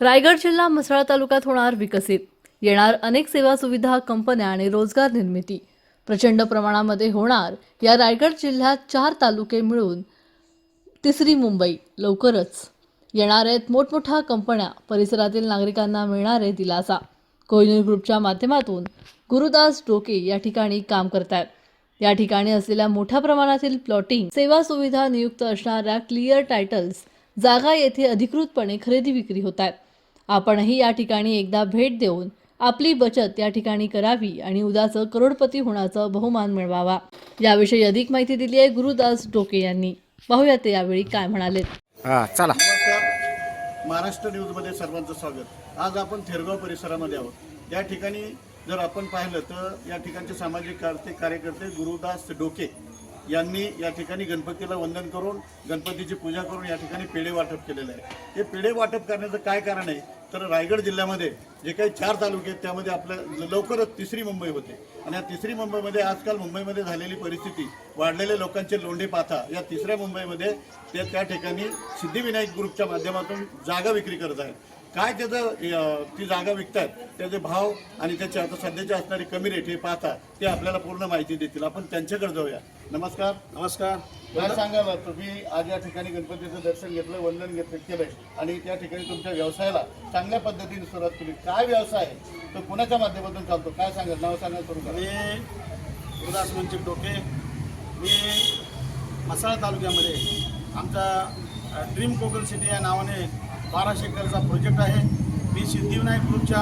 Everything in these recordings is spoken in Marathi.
रायगड जिल्हा म्हसळा तालुक्यात होणार विकसित. येणार अनेक सेवा सुविधा कंपन्या आणि रोजगार निर्मिती. प्रचंड प्रमाणामध्ये होणार या रायगड जिल्ह्यात चार तालुके मिळून तिसरी मुंबई. लवकरच येणार आहेत मोठमोठ्या कंपन्या. परिसरातील नागरिकांना मिळणार आहे दिलासा. कोहिनूर ग्रुपच्या माध्यमातून गुरुदास डोके या ठिकाणी काम करतात या ठिकाणी असलेल्या मोठ्या प्रमाणातील प्लॉटिंग सेवा सुविधा नियुक्त असणाऱ्या क्लिअर टायटल्स जागा येथे अधिकृतपणे खरेदी विक्री होत आहेत आपणही या ठिकाणी एकदा भेट देऊन आपली बचत या ठिकाणी करावी आणि उद्याचं करोडपती होण्याचा बहुमान मिळवावा. याविषयी अधिक माहिती दिली आहे गुरुदास डोके यांनी. पाहूया ते यावेळी काय म्हणालेत. हा चला. महाराष्ट्र न्यूजमध्ये सर्वांचं स्वागत. आज आपण थेरगाव परिसरामध्ये आहोत. या ठिकाणी जर आपण पाहिलं तर या ठिकाणचे सामाजिक कार्य कार्यकर्ते गुरुदास डोके यांनी या ठिकाणी गणपतीला वंदन करून गणपतीची पूजा करून या ठिकाणी पेढे वाटप केलेलं आहे. हे पेढे वाटप करण्याचं काय कारण आहे? तर रायगड जिल्ह्यामध्ये जे काही चार तालुके आहेत त्यामध्ये आपल्या लवकरच तिसरी मुंबई होते. आणि या तिसरी मुंबईमध्ये आजकाल मुंबईमध्ये झालेली परिस्थिती वाढलेले लोकांचे लोंढे पाथा या तिसऱ्या मुंबईमध्ये ते त्या ठिकाणी सिद्धिविनायक ग्रुपच्या माध्यमातून जागा विक्री करत आहेत. काय त्याचं ती जागा विकतात त्याचे भाव आणि त्याची आता सध्याची असणारी कमी रेट हे पाहता ते आपल्याला पूर्ण माहिती देतील. आपण त्यांच्याकडे जाऊया. नमस्कार. नमस्कार. काय सांगाल तुम्ही आज या ठिकाणी गणपतीचं दर्शन घेतलं वंदन घेतलं केलंय. आणि त्या ठिकाणी तुमच्या व्यवसायाला चांगल्या पद्धतीने सुरुवात केली. काय व्यवसाय आहे? तो कुणाच्या माध्यमातून चालतो? काय सांगाल? नाव सांगाल सुरू करा. मी गुरुदास मंचिक डोके. मी मसाळा तालुक्यामध्ये आमचा ड्रीम कोकण सिटी या नावाने बाराशे एकरचा प्रोजेक्ट आहे. मी सिद्धिविनायक ग्रुपच्या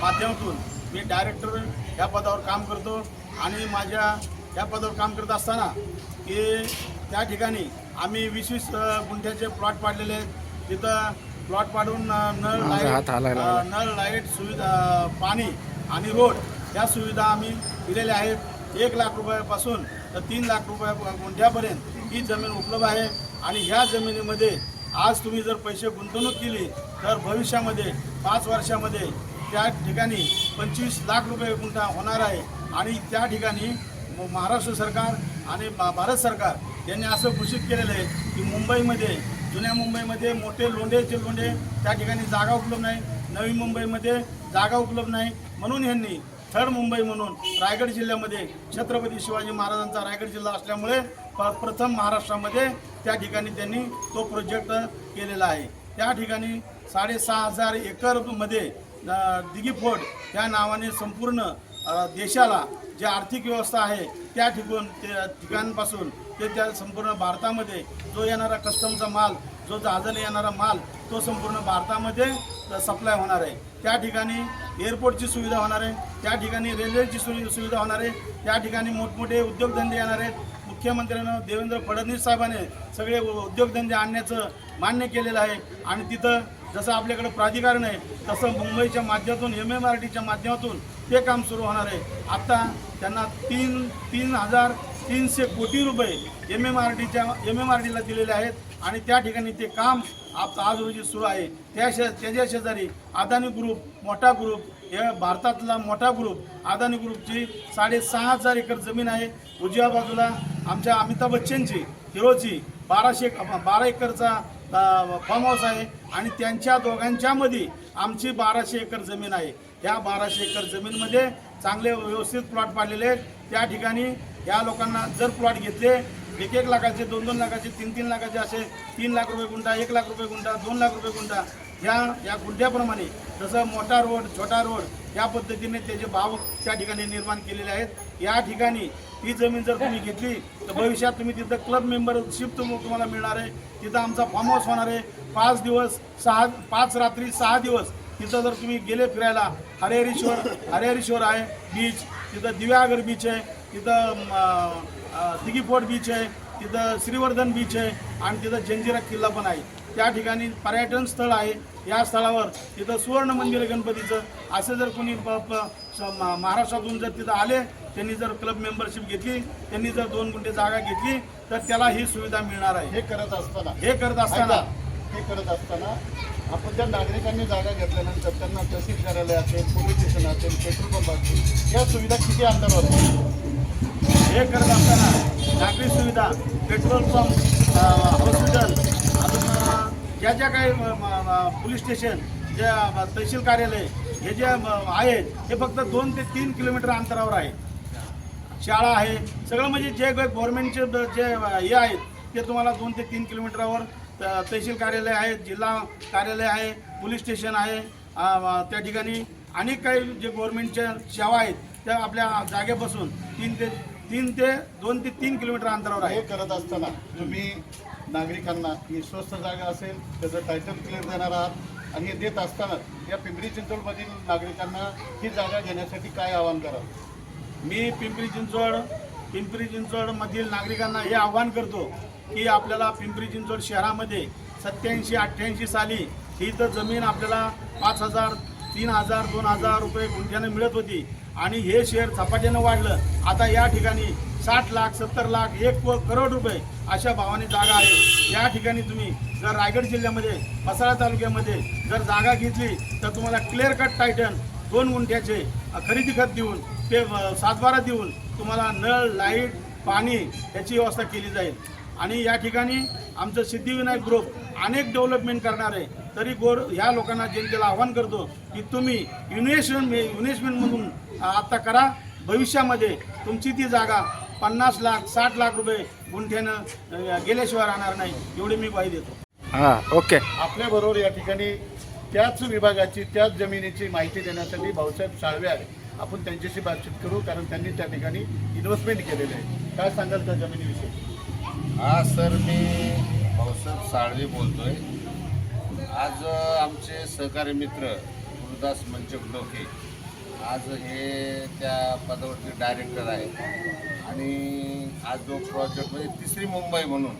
माध्यमातून मी डायरेक्टर या पदावर काम करतो. आणि माझ्या या पदावर काम करत असताना की त्या ठिकाणी आम्ही वीस वीस गुंठ्याचे प्लॉट पाडलेले आहेत. तिथं प्लॉट पाडून नळ लाइट नळ लाइट सुविधा पाणी आणि रोड या सुविधा आम्ही दिलेल्या आहेत. एक लाख रुपयापासून तर तीन लाख रुपया गुंठ्यापर्यंत ही जमीन उपलब्ध आहे. आणि ह्या जमिनीमध्ये आज तुम्ही जर पैसे गुंतवणूक केली तर भविष्यामध्ये पाच वर्षामध्ये त्या ठिकाणी पंचवीस लाख रुपये गुंठा होणार आहे. आणि त्या ठिकाणी म- महाराष्ट्र सरकार आणि भा- भारत सरकार यांनी असं घोषित केलेलं आहे की मुंबईमध्ये जुन्या मुंबईमध्ये मोठे लोंढेचे लोंढे त्या ठिकाणी जागा उपलब्ध नाही. नवी मुंबईमध्ये जागा उपलब्ध नाही. म्हणून यांनी थर्ड मुंबई म्हणून रायगड जिल्ह्यामध्ये छत्रपती शिवाजी महाराजांचा रायगड जिल्हा असल्यामुळे प- प्रथम महाराष्ट्रामध्ये त्या ठिकाणी त्यांनी तो प्रोजेक्ट केलेला आहे. त्या ठिकाणी साडेसहा हजार एकरमध्ये अ, या नावाने संपूर्ण देशाला जे आर्थिक व्यवस्था आहे त्या ठिकाण ते ठिकाणपासून ते त्या संपूर्ण भारतामध्ये जो येणारा कस्टमचा माल जो जहाजाने येणारा माल तो संपूर्ण भारतामध्ये सप्लाय होणार आहे. त्या ठिकाणी एअरपोर्टची सुविधा होणार आहे. त्या ठिकाणी रेल्वेची सुवि सुविधा होणार आहे. त्या ठिकाणी मोठमोठे उद्योगधंदे येणार आहेत. मुख्यमंत्र्यांना देवेंद्र फडणवीस साहेबाने सगळे उद्योगधंदे आणण्याचं मान्य केलेलं आहे. आणि तिथं जसं आपल्याकडं प्राधिकरण आहे तसं मुंबईच्या माध्यमातून एम एम आर टीच्या माध्यमातून ते काम सुरू होणार आहे. आत्ता त्यांना तीन तीन हजार तीनशे कोटी रुपये एम एम आर टीच्या एम एम आर टीला दिलेले आहेत. आणि त्या ठिकाणी ते काम आप आज रोजी सुरू आहे. त्या शे त्याच्या शेजारी अदानी ग्रुप मोठा ग्रुप हे भारतातला मोठा ग्रुप अदानी ग्रुपची साडेसहा हजार एकर जमीन आहे. उजव्या बाजूला आमच्या अमिताभ बच्चनची हिरोची बाराशे बारा एकरचा फार्म हाऊस आहे. आणि त्यांच्या दोघांच्यामध्ये आमची बाराशे एकर जमीन आहे. या बाराशे एकर जमीनमध्ये चांगले व्यवस्थित प्लॉट पाडलेले आहेत. त्या ठिकाणी या लोकांना जर प्लॉट घेतले एक एक लाखाचे दोन दोन लाखाचे तीन तीन लाखाचे असे तीन लाख रुपये गुंठा एक लाख रुपये गुंठा दोन लाख रुपये गुंठा ह्या या गुंठ्याप्रमाणे जसं मोठा रोड छोटा रोड या पद्धतीने त्याचे भाव त्या ठिकाणी निर्माण केलेले आहेत या ठिकाणी ही जमीन जर तुम्ही घेतली तर भविष्यात तुम्ही तिथं क्लब मेंबरशिप तुम्हाला मिळणार आहे. तिथं आमचा फार्म हाऊस होणार आहे. पाच दिवस सहा पाच रात्री सहा दिवस तिथं जर तुम्ही गेले फिरायला हरिहरेश्वर हरिहरेश्वर आहे बीच तिथं दिव्यागर बीच आहे. तिथं दिघीफोड बीच आहे तिथं श्रीवर्धन बीच आहे आणि तिथं जंजिरा किल्ला पण आहे. त्या ठिकाणी पर्यटन स्थळ आहे. या स्थळावर तिथं सुवर्ण मंदिर गणपतीचं. असं जर कोणी महाराष्ट्रातून जर तिथं आले त्यांनी जर क्लब मेंबरशिप घेतली त्यांनी जर दोन गुंठे जागा घेतली तर त्याला ही सुविधा मिळणार आहे. हे करत असताना. हे करत असताना. हे करत असताना आपण ज्या नागरिकांनी जागा घेतल्यानंतर त्यांना तहसील कार्यालय असेल पोलीस स्टेशन असेल पेट्रोल पंप असेल या सुविधा किती अंतरावर? हे करत असताना नागरी सुविधा पेट्रोल पंप हॉस्पिटल अजून ज्या ज्या काही पोलीस स्टेशन जे तहसील कार्यालय हे जे आहे आहेत हे फक्त दोन ते तीन किलोमीटर अंतरावर आहे. शाळा आहे सगळं म्हणजे जे गव्हर्नमेंटचे जे हे आहेत ते तुम्हाला दोन ते तीन किलोमीटरवर त- तहसील कार्यालय आहे जिल्हा कार्यालय आहे पोलीस स्टेशन आहे त्या ठिकाणी अनेक काही जे गव्हर्नमेंटच्या सेवा आहेत त्या आपल्या जागेपासून तीन ते तीन ते दोन ते तीन किलोमीटर अंतरावर आहे. हे करत असताना तुम्ही नागरिकांना ही स्वस्त जागा असेल त्याचं टायटल क्लिअर देणार आहात. आणि हे देत असताना या पिंपरी चिंचवडमधील नागरिकांना ही जागा घेण्यासाठी काय आवाहन कराल? मी पिंपरी चिंचवड पिंपरी चिंचवडमधील नागरिकांना हे आव्हान करतो की आपल्याला पिंपरी चिंचवड शहरामध्ये सत्याऐंशी अठ्ठ्याऐंशी साली ही तर जमीन आपल्याला पाच हजार तीन हजार दोन हजार रुपये गुंठ्यानं मिळत होती. आणि हे शेअर झपाट्यानं वाढलं. आता या ठिकाणी साठ लाख सत्तर लाख एक करोड रुपये अशा भावाने जागा आहे. या ठिकाणी तुम्ही जर रायगड जिल्ह्यामध्ये मसाळा तालुक्यामध्ये जर जागा घेतली तर तुम्हाला क्लिअर कट टायटन दोन गुंठ्याचे खरेदी खत देऊन ते सातबारा देऊन तुम्हाला नळ लाइट पाणी याची व्यवस्था केली जाईल. आणि या ठिकाणी आमचं सिद्धिविनायक ग्रुप अनेक डेव्हलपमेंट करणार आहे. तरी गोर ह्या लोकांना जनतेला आव्हान करतो की तुम्ही इन्व्हेस्टमेंट इन्व्हेस्टमेंटमधून आत्ता करा. भविष्यामध्ये तुमची ती जागा पन्नास लाख साठ लाख रुपये गुंठ्यानं गेल्याशिवाय राहणार नाही एवढी मी ग्वाही देतो. हां ओके. आपल्याबरोबर या ठिकाणी त्याच विभागाची त्याच जमिनीची माहिती देण्यासाठी भाऊसाहेब साळवे आहे आपण त्यांच्याशी बातचीत करू कारण त्यांनी त्या ठिकाणी इन्व्हेस्टमेंट केलेले आहे. काय सांगाल त्या जमिनीविषयी? हा सर मी भाऊसाहेब साळवे बोलतोय. आज आमचे सहकारी मित्र गुरुदास मंचक डोके आज हे त्या पदावरती डायरेक्टर आहे. आणि आज जो प्रोजेक्ट म्हणजे तिसरी मुंबई म्हणून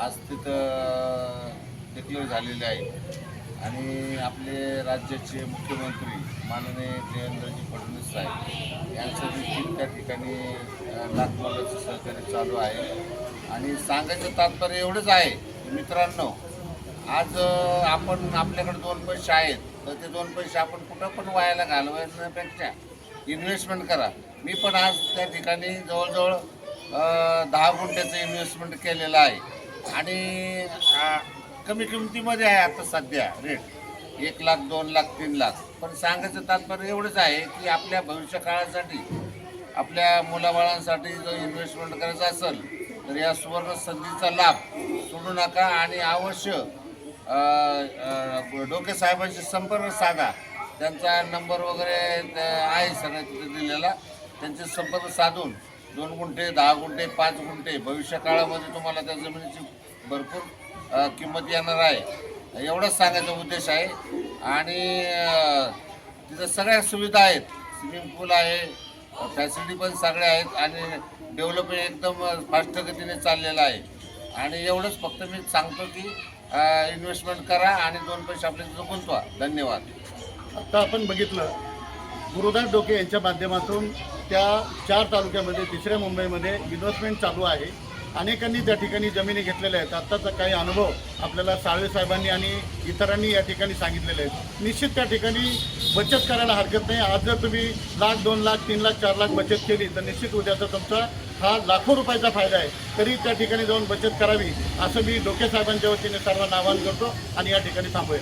आज तिथं डिक्लेअर झालेले आहे. आणि आपले राज्याचे मुख्यमंत्री माननीय देवेंद्रजी फडणवीस साहेब यांचं देखील त्या ठिकाणी नागपूरचं सहकार्य चालू आहे. आणि सांगायचं तात्पर्य एवढंच आहे मित्रांनो आज आपण आपल्याकडे दोन पैसे आहेत. तर ते दोन पैसे आपण कुठं पण वायाला घालवण्यापेक्षा इन्व्हेस्टमेंट करा. मी पण आज त्या ठिकाणी जवळजवळ दहा गुंठ्याचं इन्व्हेस्टमेंट केलेलं आहे. आणि कमी किमतीमध्ये आहे आता सध्या रेट एक लाख दोन लाख तीन लाख. पण सांगायचं तात्पर्य एवढंच आहे की आपल्या भविष्य काळासाठी आपल्या मुलाबाळांसाठी जर इन्व्हेस्टमेंट करायचं असेल तर या सुवर्ण संधीचा लाभ सोडू नका आणि अवश्य डोके साहेबांशी संपर्क साधा. त्यांचा नंबर वगैरे आहे सगळ्या तिथे दिलेला. त्यांचे संपर्क साधून दोन गुंठे दहा गुंठे पाच गुंठे. भविष्य काळामध्ये तुम्हाला त्या जमिनीची भरपूर किंमत येणार आहे. एवढंच सांगायचा उद्देश आहे. आणि तिथं सगळ्या सुविधा आहेत. स्विमिंग पूल आहे फॅसिलिटी पण सगळ्या आहेत आणि डेव्हलपमेंट एकदम फास्ट गतीने चाललेलं आहे. आणि एवढंच फक्त मी सांगतो की इन्व्हेस्टमेंट करा आणि दोन पैसे आपले तिथं गुंतवा. धन्यवाद. आता आपण बघितलं गुरुदास डोके यांच्या माध्यमातून त्या चार तालुक्यामध्ये तिसऱ्या मुंबईमध्ये इन्व्हेस्टमेंट चालू आहे. अनेकांनी त्या ठिकाणी जमिनी घेतलेल्या आहेत. आत्ताचा काही अनुभव आपल्याला साळवे साहेबांनी आणि इतरांनी या ठिकाणी सांगितलेले आहेत. निश्चित त्या ठिकाणी बचत करायला हरकत नाही. आज जर तुम्ही लाख दोन लाख तीन लाख चार लाख बचत केली तर निश्चित उद्याचा तुमचा हा लाखो रुपयाचा फायदा आहे. तरी त्या ठिकाणी जाऊन बचत करावी असं मी डोके साहेबांच्या वतीने सर्वांना आवाहन करतो आणि या ठिकाणी थांबूया.